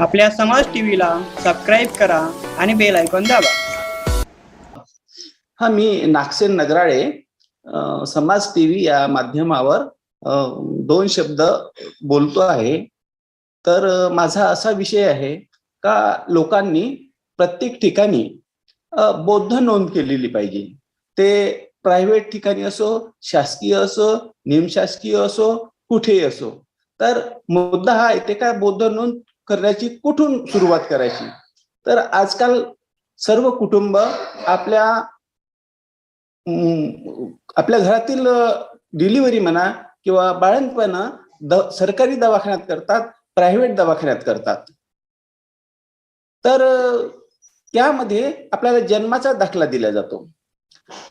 आपल्या समाज टीव्हीला सबस्क्राईब करा आणि बेल आयकॉन दाबा. हा मी नागसेन नगराळे समाज टीव्ही या माध्यमावर दोन शब्द बोलतो आहे. तर माझा असा विषय आहे का लोकांनी प्रत्येक ठिकाणी बौद्ध नोंद केलेली पाहिजे. ते प्रायव्हेट ठिकाणी असो शासकीय असो निमशासकीय असो कुठेही असो. तर मुद्दा हा आहे ते काय बौद्ध नोंद करण्याची कुठून सुरुवात करायची? तर आजकाल सर्व कुटुंब आपल्या आपल्या घरातील डिलिव्हरी म्हणा किंवा बाळंतपणा द सरकारी दवाखान्यात करतात प्रायव्हेट दवाखान्यात करतात. तर त्यामध्ये आपल्याला जन्माचा दाखला दिला जातो.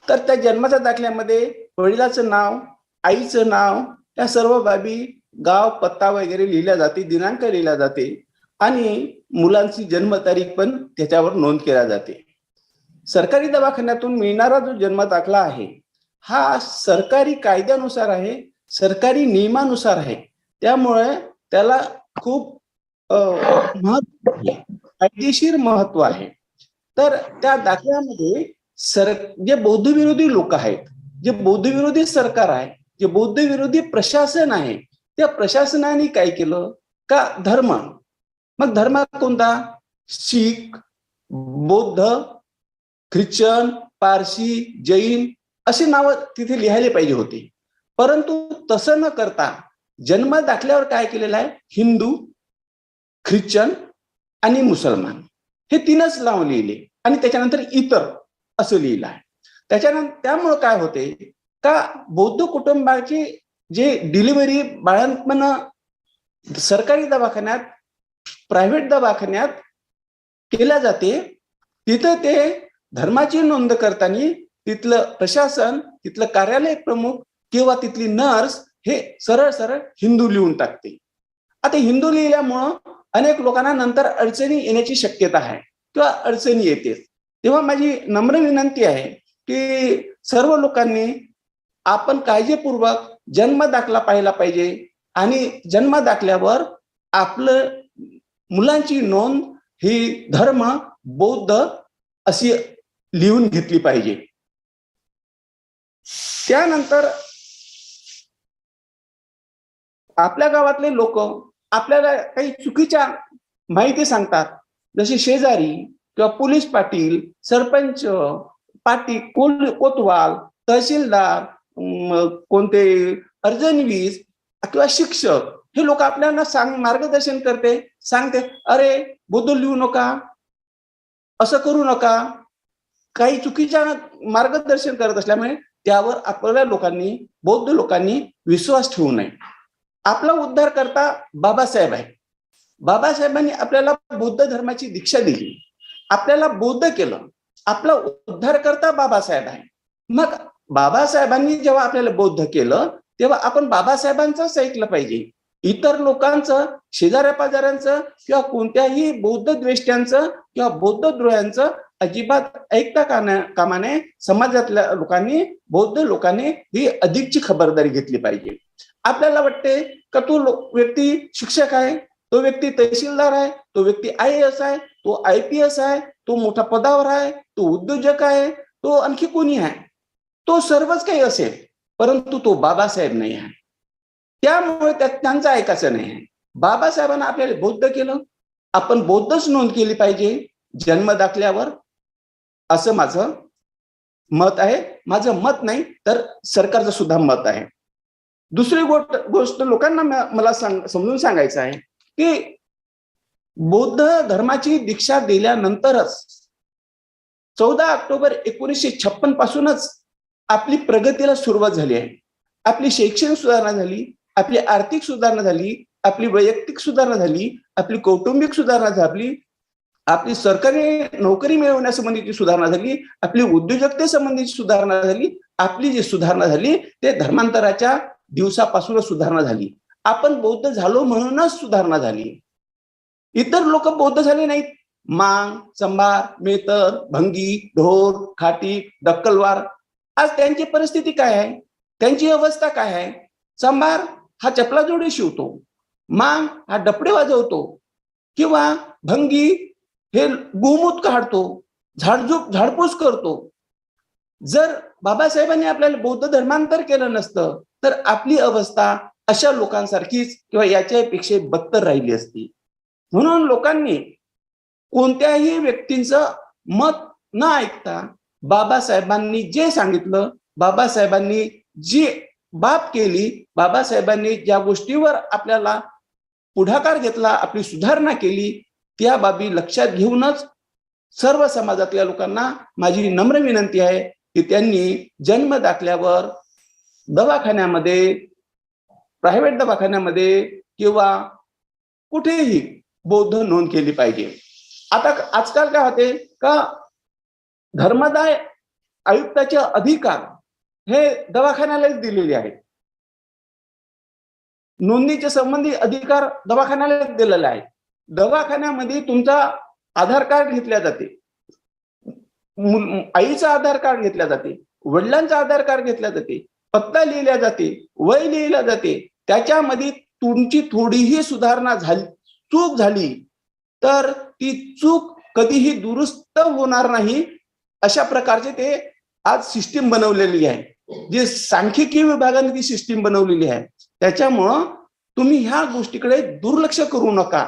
तर त्या जन्माच्या दाखल्यामध्ये वडिलाचं नाव आईचं नाव या सर्व बाबी गाव पत्ता वगैरे लिहिल्या जाते दिनांक लिहिला जाते. आणि मुलांची जन्मतारीख पण त्याच्यावर नोंद केल्या जाते. सरकारी दवाखान्यातून मिळणारा जो जन्म दाखला आहे हा सरकारी कायद्यानुसार आहे सरकारी नियमानुसार आहे. त्यामुळे त्याला खूप महत्त्व कायदेशीर महत्त्व आहे. तर त्या दाखल्यामध्ये सर जे बौद्धविरोधी लोक आहेत जे बौद्ध विरोधी सरकार आहे जे बौद्ध विरोधी प्रशासन आहे त्या प्रशासनाने काय केलं? का धर्म मग धर्म कोणता? शीख बौद्ध ख्रिश्चन पारशी जैन अशी नावं तिथे लिहायला पाहिजे होती. परंतु तसं न करता जन्म दाखल्यावर काय केलेलं आहे? हिंदू ख्रिश्चन आणि मुसलमान. हे तीनच नाव लिहिले आणि त्याच्यानंतर इतर असं लिहिलं आहे. त्याच्यानंतर त्यामुळं काय होते? का बौद्ध कुटुंबाची जे डिलिव्हरी बाळंतपण सरकारी दवाखान्यात प्रायव्हेट दवाखान्यात केल्या जाते. तिथं ते धर्माची नोंद करताना तिथलं प्रशासन तिथलं कार्यालय प्रमुख किंवा तिथली नर्स हे सरळ सरळ हिंदू लिहून टाकते. आता हिंदू लिहिल्यामुळं अनेक लोकांना नंतर अडचणी येण्याची शक्यता आहे किंवा अडचणी येते. तेव्हा माझी नम्र विनंती आहे की सर्व लोकांनी आपण काळजीपूर्वक जन्म दाखला पाहिला पाहिजे आणि जन्म दाखल्यावर आपलं मुलांची नोंद ही धर्म बौद्ध अशी लिहून घेतली पाहिजे. त्यानंतर आपल्या गावातले लोक आपल्याला काही चुकीच्या माहिती सांगतात. जसे शेजारी किंवा पोलीस पाटील सरपंच पाटील कोल कोतवाल तहसीलदार कोणते अर्जनवीज किंवा शिक्षक हे लोक आपल्याला सांग मार्गदर्शन करते सांगते अरे बौद्ध लिहू नका असं करू नका. काही चुकीच्या मार्गदर्शन करत असल्यामुळे त्यावर आपल्या लोकांनी बौद्ध लोकांनी विश्वास ठेवू नये. आपला उद्धार करता बाबासाहेब आहे बाबासाहेबांनी आपल्याला बौद्ध धर्माची दीक्षा दिली. आपल्याला बौद्ध केलं. आपला उद्धार करता बाबासाहेब आहे मग बाबासाहेबांनी जेव्हा आपल्याला बौद्ध केलं तेव्हा आपण बाबासाहेबांचंच ऐकलं पाहिजे. इतर लोकांचं शेजाऱ्या पाजाऱ्यांचं किंवा कोणत्याही बौद्ध द्वेष्ट्यांचं किंवा बौद्ध द्रोह्यांचं अजिबात ऐकता काना कामाने समाजातल्या लोकांनी बौद्ध लोकांनी ही अधिकची खबरदारी घेतली पाहिजे. आपल्याला वाटते का तो व्यक्ती शिक्षक आहे तो व्यक्ती तहसीलदार आहे तो व्यक्ती आय एस आहे तो आय पी एस आहे तो मोठ्या पदावर आहे तो उद्योजक आहे तो आणखी कोणी आहे? तो सर्वच काही असेल परंतु तो बाबासाहेब नाही आहे. त्यामुळे त्या त्यांचं ऐकायचं नाही. आहे बाबासाहेबांना आपल्याला बौद्ध केलं. आपण बौद्धच नोंद केली पाहिजे. जन्म दाखल्यावर असं माझं मत आहे. माझं मत नाही तर सरकारचं सुद्धा मत आहे. दुसरी गोष्ट गोष्ट लोकांना मला सांग समजून सांगायचं आहे की बौद्ध धर्माची दीक्षा दिल्यानंतरच चौदा ऑक्टोबर एकोणीसशे छप्पन पासूनच आपली प्रगतीला सुरुवात झाली आहे. आपली शैक्षणिक सुधारणा झाली. आपली आर्थिक सुधारणा झाली आपली वैयक्तिक सुधारणा झाली आपली कौटुंबिक सुधारणा झाली आपली सरकारी नोकरी मिळवण्यासंबंधीची सुधारणा झाली आपली उद्योजकतेसंबंधीची सुधारणा झाली आपली जी सुधारणा झाली ते धर्मांतराच्या दिवसापासूनच सुधारणा झाली. आपण बौद्ध झालो म्हणूनच सुधारणा झाली. इतर लोक बौद्ध झाले नाहीत. मांग चंबार मेतर भंगी ढोर खाटी डक्कलवार आज त्यांची परिस्थिती काय आहे? त्यांची अवस्था काय आहे? चंबार हा चपला जोडी शिवतो. मांग हा डपडे वाजवतो. किंवा भंगी हे गोमूत काढतो. झाडझूप झाडपूस करतो. जर बाबासाहेबांनी आपल्याला बौद्ध धर्मांतर केलं नसतं तर आपली अवस्था अशा लोकांसारखीच किंवा याच्यापेक्षा बत्तर राहिली असती. म्हणून लोकांनी कोणत्याही व्यक्तींचं मत न ऐकता बाबासाहेबांनी जे सांगितलं बाबासाहेबांनी जी बाब केली बाबासाहेबांनी ज्या गोष्टीवर आपल्याला पुढाकार घेतला आपली सुधारणा केली त्या बाबी लक्षात घेऊनच सर्व समाजातल्या लोकांना माझी नम्र विनंती आहे की त्यांनी जन्म दाखल्यावर दवाखान्यामध्ये प्रायव्हेट दवाखान्यामध्ये किंवा कुठेही बौद्ध नोंद केली पाहिजे. आता आजकाल काय होते? का धर्मदाय आयुक्ताचे अधिकार हे दवाखान्यालाच दिलेले आहे. नोंदणीचे संबंधी अधिकार दवाखान्यालाच दिलेले आहे. दवाखान्यामध्ये तुमचा आधार कार्ड घेतल्या जाते. आईचा आधार कार्ड घेतल्या जाते. वडिलांचा आधार कार्ड घेतल्या जाते. पत्ता लिहिल्या जाते. वय लिहिल्या जाते. त्याच्यामध्ये तुमची थोडीही सुधारणा झाली चूक झाली तर ती चूक कधीही दुरुस्त होणार नाही अशा प्रकारचे ते आज सिस्टीम बनवलेली आहे. जे सांख्यिकी विभागाने ती सिस्टीम बनवलेली आहे त्याच्यामुळं तुम्ही ह्या गोष्टीकडे दुर्लक्ष करू नका.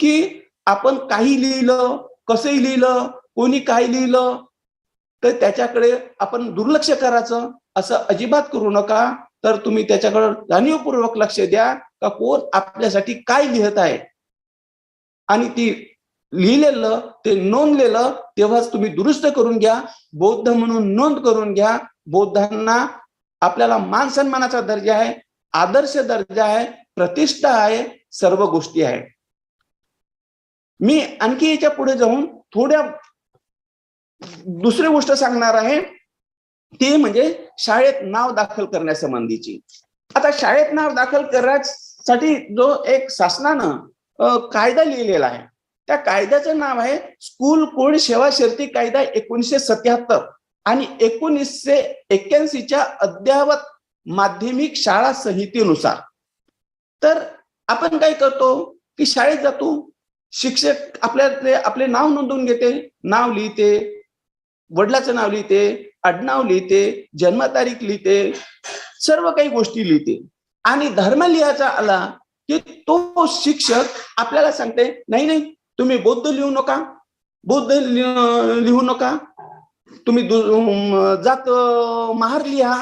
की आपण काही लिहिलं कसंही लिहिलं कोणी काय लिहिलं तर त्याच्याकडे आपण दुर्लक्ष करायचं असं अजिबात करू नका. तर तुम्ही त्याच्याकडे जाणीवपूर्वक लक्ष द्या का कोण आपल्यासाठी काय लिहित आहे. आणि ती लिहिलेलं ते नोंदलेलं तेव्हाच तुम्ही दुरुस्त करून घ्या बौद्ध म्हणून नोंद करून घ्या बौद्धांना आपल्याला मान सन्मानाचा दर्जा आहे आदर्श दर्जा आहे प्रतिष्ठा आहे सर्व गोष्टी आहे. मी आणखी याच्यापुढे जाऊन थोड्या दुसरी गोष्ट सांगणार आहे ते म्हणजे शाळेत नाव दाखल करण्यासंबंधीची. आता शाळेत नाव दाखल करण्यासाठी जो एक शासनानं कायदा लिहिलेला आहे त्या कायद्याचं नाव आहे स्कूल कोड सेवा शर्ती कायदा एकोणीसशे सत्याहत्तर. आणि एकोणीसशे एक्क्याऐंशीच्या अद्ययावत माध्यमिक शाळा संहितेनुसार. तर आपण काय करतो की शाळेत जातो शिक्षक आपल्यातले आपले नाव नोंदवून घेते. नाव लिहिते वडिलाचं नाव लिहिते आडनाव लिहिते जन्मतारीख लिहिते सर्व काही गोष्टी लिहिते. आणि धर्म लिहायचा आला की तो शिक्षक आपल्याला सांगते नाही नाही तुम्ही बौद्ध लिहू नका बौद्ध लिहू नका तुम्ही जात महार लिहा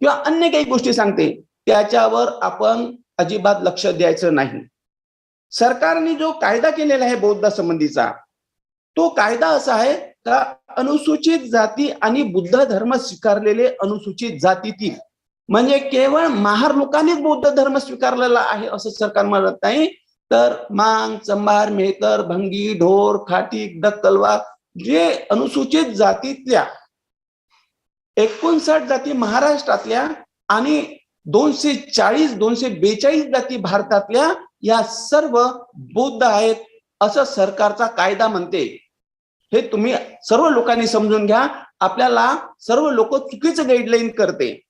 किंवा अन्य काही गोष्टी सांगते त्याच्यावर आपण अजिबात लक्ष द्यायचं नाही. सरकारने जो कायदा केलेला आहे बौद्ध संबंधीचा तो कायदा असा आहे का अनुसूचित जाती आणि बुद्ध धर्म स्वीकारलेले अनुसूचित जातीतील म्हणजे केवळ महार लोकांनीच बौद्ध धर्म स्वीकारलेला आहे असं सरकार म्हणत नाही. तर मांग चंभार मेहतर भंगी ढोर खाटीक डक्कलवा जे अनुसूचित जातीतल्या एकोणसाठ जाती महाराष्ट्रातल्या आणि दोनशे चाळीस दोनशे बेचाळीस जाती भारतातल्या या सर्व बौद्ध आहेत असं सरकारचा कायदा म्हणते. हे तुम्ही सर्व लोकांनी समजून घ्या. आपल्याला सर्व लोक चुकीचं गाईडलाईन करते.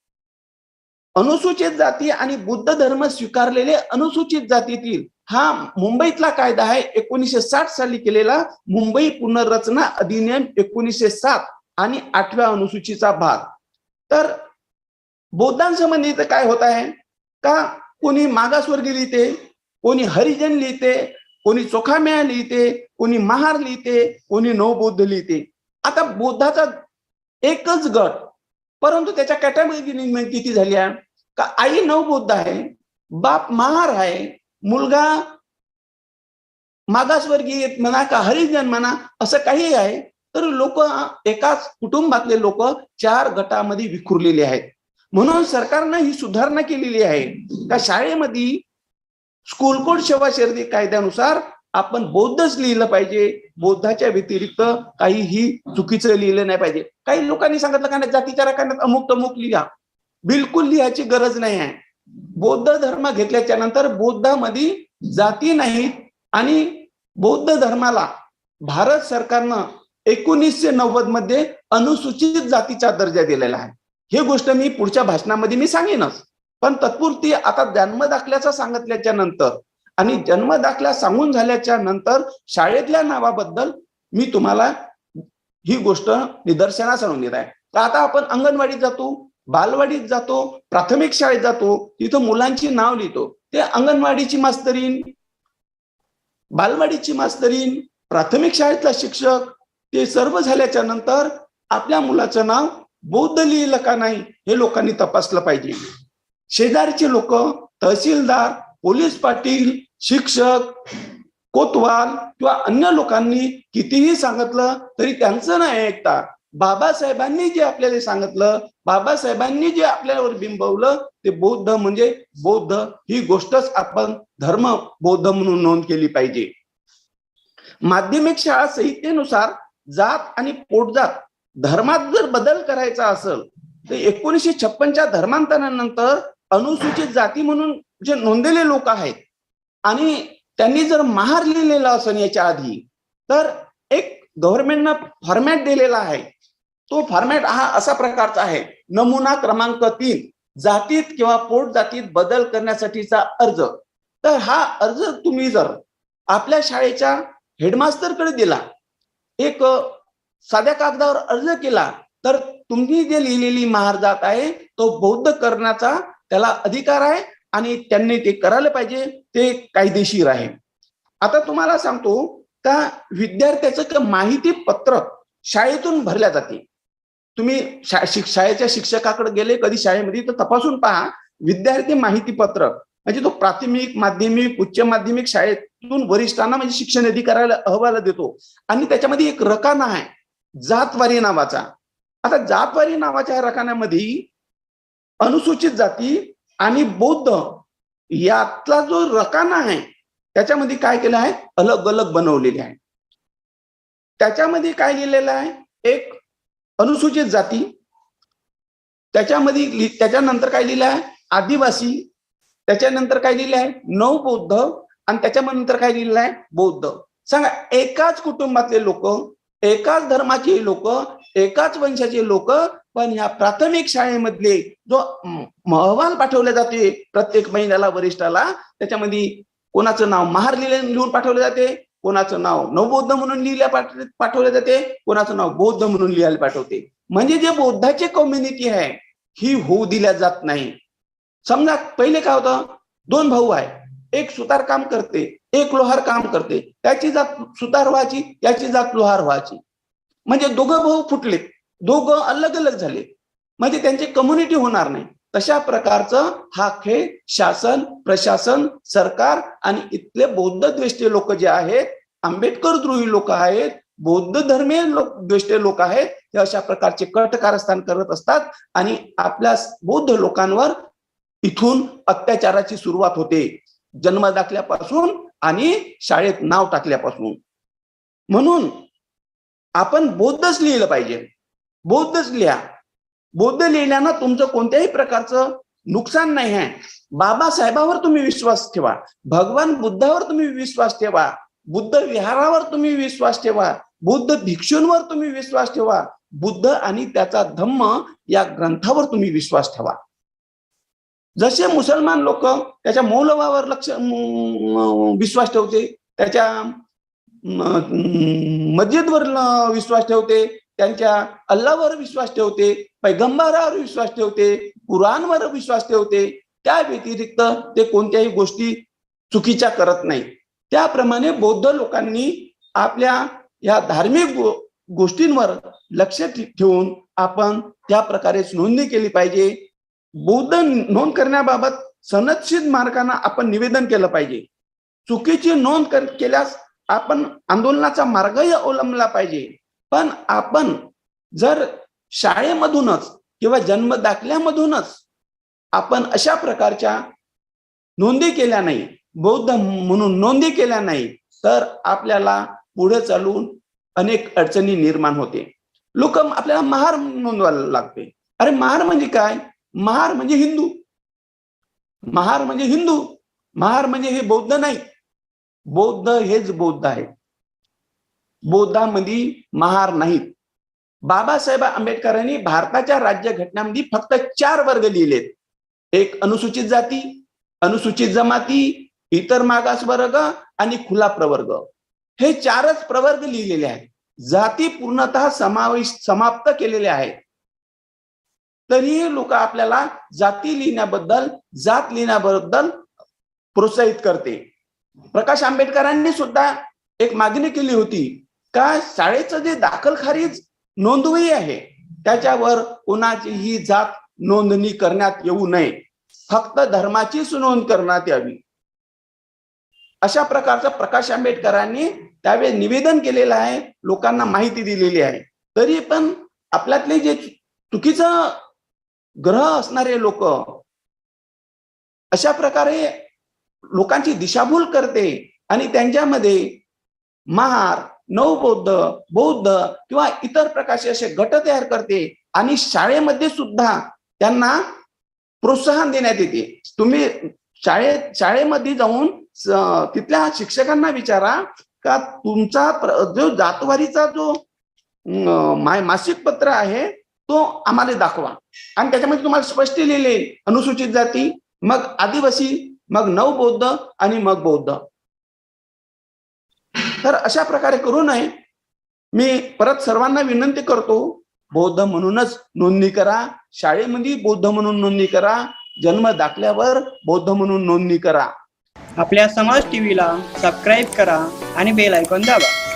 अनुसूचित जाती आणि बुद्ध धर्म स्वीकारलेले अनुसूचित जातीतील हा मुंबईतला कायदा आहे एकोणीसशे साठ साली केलेला मुंबई पुनर्रचना अधिनियम एकोणीसशे सात आणि आठव्या अनुसूचीचा भाग. तर बौद्धांसंबंधी तर काय होत आहे? का कोणी मागासवर्गीय लिहिते कोणी हरिजन लिहिते कोणी चोखाम्या लिहिते कोणी महार लिहिते कोणी नवबौद्ध लिहिते. आता बौद्धाचा एकच गट परंतु त्याच्या कॅटेगरी किती झाली आहे? का आई नवबौद्ध आहे बाप महार आहे मुलगा मागासवर्गीय म्हणा का हरिजन म्हणा असं काही आहे तर लोक एकाच कुटुंबातले लोक चार गटामध्ये विखुरलेले आहेत. म्हणून सरकारनं ही सुधारणा केलेली आहे. का शाळेमध्ये स्कूल कोड सेवा शर्दी कायद्यानुसार आपण बौद्धच लिहिलं पाहिजे. बौद्धाच्या व्यतिरिक्त काहीही चुकीचं लिहिलं नाही पाहिजे. काही लोकांनी सांगितलं का नाही? जातीच्या राखण्यात अमुक तमुक लिहा. बिलकुल लिहायची गरज नाही आहे. बौद्ध धर्म घेतल्याच्या नंतर बौद्धामध्ये जाती नाहीत आणि बौद्ध धर्माला भारत सरकारनं एकोणीसशे नव्वदमध्ये अनुसूचित जातीचा दर्जा दिलेला आहे. हे गोष्ट मी पुढच्या भाषणामध्ये मी सांगेनच. पण तत्पुरती आता जन्म दाखल्याचा सांगितल्याच्या नंतर आणि जन्म दाखला सांगून झाल्याच्यानंतर शाळेतल्या नावाबद्दल मी तुम्हाला ही गोष्ट निदर्शनास आणून देत आहे. तर आता आपण अंगणवाडीत जातो. बालवाडीत जातो प्राथमिक शाळेत जातो तिथं मुलांची नाव लिहितो. ते अंगणवाडीची मास्तरीन बालवाडीची मास्तरीन प्राथमिक शाळेतला शिक्षक ते सर्व झाल्याच्यानंतर आपल्या मुलाचं नाव बौद्ध लिहिलं का नाही हे लोकांनी तपासलं पाहिजे. शेजारचे लोक तहसीलदार पोलीस पाटील शिक्षक कोतवाल किंवा अन्य लोकांनी कितीही सांगितलं तरी त्यांचं नाही ऐकता. बाबासाहेबांनी जे आपल्याला सांगितलं बाबासाहेबांनी जे आपल्यावर बिंबवलं ते बौद्ध म्हणजे बौद्ध ही गोष्टच आपण धर्म बौद्ध म्हणून नोंद केली पाहिजे. माध्यमिक शाळा संहितेनुसार जात आणि पोटजात धर्मात जर बदल करायचा असेल तर एकोणीसशे छप्पनच्या धर्मांतरानंतर अनुसूचित जाती म्हणून जे नोंदलेले लोक आहेत आणि त्यांनी जर महार लिहिलेला असेल याच्या आधी तर एक गव्हर्नमेंटनं फॉर्मॅट दिलेला आहे. तो फॉर्मॅट हा असा प्रकारचा आहे. नमुना क्रमांक तीन जातीत किंवा पोट जातीत बदल करण्यासाठीचा अर्ज. तर हा अर्ज तुम्ही जर आपल्या शाळेच्या हेडमास्टरकडे दिला एक साध्या कागदावर अर्ज केला तर तुम्ही जे लिहिलेली महार जात आहे तो बौद्ध करण्याचा त्याला अधिकार आहे आणि त्यांनी ते करायला पाहिजे ते कायदेशीर आहे. आता तुम्हाला सांगतो का विद्यार्थ्याचं माहिती पत्रक शाळेतून भरल्या जाते तुम्ही शा शाळेच्या शिक्षकाकडे गेले कधी शाळेमध्ये तर तपासून पहा. विद्यार्थी माहिती पत्र म्हणजे तो प्राथमिक माध्यमिक उच्च माध्यमिक शाळेतून वरिष्ठांना म्हणजे शिक्षण अधिकाऱ्याला अहवाल देतो. आणि त्याच्यामध्ये एक रकाना आहे जातवारी नावाचा. आता जातवारी नावाच्या रकान्यामध्ये अनुसूचित जाती आणि बौद्ध यातला जो रकाना आहे त्याच्यामध्ये काय केलं आहे? अलग अलग बनवलेले आहे. त्याच्यामध्ये काय लिहिलेलं आहे? एक अनुसूचित जाती. त्याच्यामध्ये त्याच्यानंतर काय लिहिलं आहे? आदिवासी. त्याच्यानंतर काय लिहिलं आहे? नवबौद्ध आणि त्याच्यानंतर काय लिहिलं आहे? बौद्ध. सांगा एकाच कुटुंबातले लोक एकाच धर्माचे लोक एकाच वंशाचे लोक पण ह्या प्राथमिक शाळेमधले जो अहवाल पाठवले जाते प्रत्येक महिन्याला वरिष्ठाला त्याच्यामध्ये कोणाचं नाव महार लिहिले लिहून पाठवले जाते. कोणाचं नाव? नवबौद्ध म्हणून लिहिल्या पाठवले जाते कोणाचं नाव? बौद्ध म्हणून लिहायला पाठवते. म्हणजे जे बौद्धाची कम्युनिटी आहे ही होऊ दिल्या जात नाही. समजा पहिले काय होतं? दोन भाऊ आहे. एक सुतार काम करते एक लोहार काम करते. त्याची जात सुतार व्हायची त्याची जात लोहार व्हायची. म्हणजे दोघं भाऊ फुटले दोघं अलग अलग झाले म्हणजे त्यांची कम्युनिटी होणार नाही. तशा प्रकारचं हा खेळ शासन प्रशासन सरकार आणि इथले बौद्ध द्वेष्टे लोक जे आहेत आंबेडकर द्रोही लोक आहेत बौद्ध धर्मीय लोक द्वेष्टे लोक आहेत हे अशा प्रकारचे कट कारस्थान करत असतात आणि आपल्या बौद्ध लोकांवर इथून अत्याचाराची सुरुवात होते. जन्म दाखल्यापासून आणि शाळेत नाव टाकल्यापासून. म्हणून आपण बौद्धच लिहिलं पाहिजे. बौद्धच लिहा. बौद्ध लिहिल्यानं तुमचं कोणत्याही प्रकारचं नुकसान नाही आहे. बाबासाहेबावर तुम्ही विश्वास ठेवा. भगवान बुद्धावर तुम्ही विश्वास ठेवा. बुद्ध विहारावर तुम्ही विश्वास ठेवा. बुद्ध भिक्षूंवर तुम्ही विश्वास ठेवा. बुद्ध आणि त्याचा धम्म या ग्रंथावर तुम्ही विश्वास ठेवा. जसे मुसलमान लोक त्याच्या मौलवावर लक्ष विश्वास ठेवते त्याच्या मस्जिदवर विश्वास ठेवते त्यांच्या अल्लावर विश्वास ठेवते पैगंबरावर विश्वास ठेवते कुराणवर विश्वास ठेवते त्या व्यतिरिक्त ते कोणत्याही गोष्टी चुकीच्या करत नाही. त्याप्रमाणे बौद्ध लोकांनी आपल्या या धार्मिक गोष्टींवर लक्ष ठेवून आपण त्या प्रकारेच नोंदणी केली पाहिजे. बौद्ध नोंद करण्याबाबत सनदशील मार्गाने आपण निवेदन केलं पाहिजे. चुकीची नोंद केल्यास आपण आंदोलनाचा मार्गही अवलंबला पाहिजे. पण आपण जर शाळेमधूनच किंवा जन्म दाखल्यामधूनच आपण अशा प्रकारच्या नोंदी केल्या नाही बौद्ध म्हणून नोंदी केल्या नाही तर आपल्याला पुढे चालून अनेक अडचणी निर्माण होते. लोक आपल्याला महार नोंदवायला लागते. अरे महार म्हणजे काय? महार म्हणजे हिंदू. महार म्हणजे हिंदू. महार म्हणजे हे बौद्ध नाही. बौद्ध हेच बौद्ध आहेत बौद्धामध्ये महार नाहीत. बाबासाहेब आंबेडकरांनी भारताच्या राज्य घटनामध्ये फक्त चार वर्ग लिहिलेत. एक अनुसूचित जाती अनुसूचित जमाती इतर मागास वर्ग आणि खुला प्रवर्ग. हे चारच प्रवर्ग लिहिलेले आहेत. जाती पूर्णतः समावेश समाप्त केलेले आहेत. तरीही लोक आपल्याला जाती लिहिण्याबद्दल जात लिहिण्याबद्दल प्रोत्साहित करते. प्रकाश आंबेडकरांनी सुद्धा एक मागणी केली होती का शाळेचं जे दाखल खारीज नोंदवही आहे. त्याच्यावर कोणाचीही जात नोंदणी करण्यात येऊ नये. फक्त धर्माचीच नोंद करण्यात यावी. अशा प्रकारचं प्रकाश आंबेडकरांनी त्यावेळी निवेदन केलेलं आहे. लोकांना माहिती दिलेली आहे. तरी पण आपल्यातले जे चुकीचं ग्रह असणारे लोक अशा प्रकारे लोकांची दिशाभूल करते आणि त्यांच्यामध्ये महार नवबौद्ध बौद्ध किंवा इतर प्रकारचे असे गट तयार करते आणि शाळेमध्ये सुद्धा त्यांना प्रोत्साहन देण्यात येते. तुम्ही शाळेत शाळेमध्ये जाऊन तिथल्या शिक्षकांना विचारा का तुमचा जो जातवारीचा जो मासिक पत्र आहे तो आम्हाला दाखवा. आणि त्याच्यामध्ये तुम्हाला स्पष्ट लिहिले अनुसूचित जाती मग आदिवासी मग नवबौद्ध आणि मग बौद्ध. तर अशा प्रकारे करू नये मी परत सर्वांना विनंती करतो बौद्ध म्हणूनच नोंदणी करा. शाळेमध्ये बौद्ध म्हणून नोंदणी करा. जन्म दाखल्यावर बौद्ध म्हणून नोंदणी करा. आपल्या समाज टीव्हीला सबस्क्राईब करा आणि बेल ऐकून दाबा.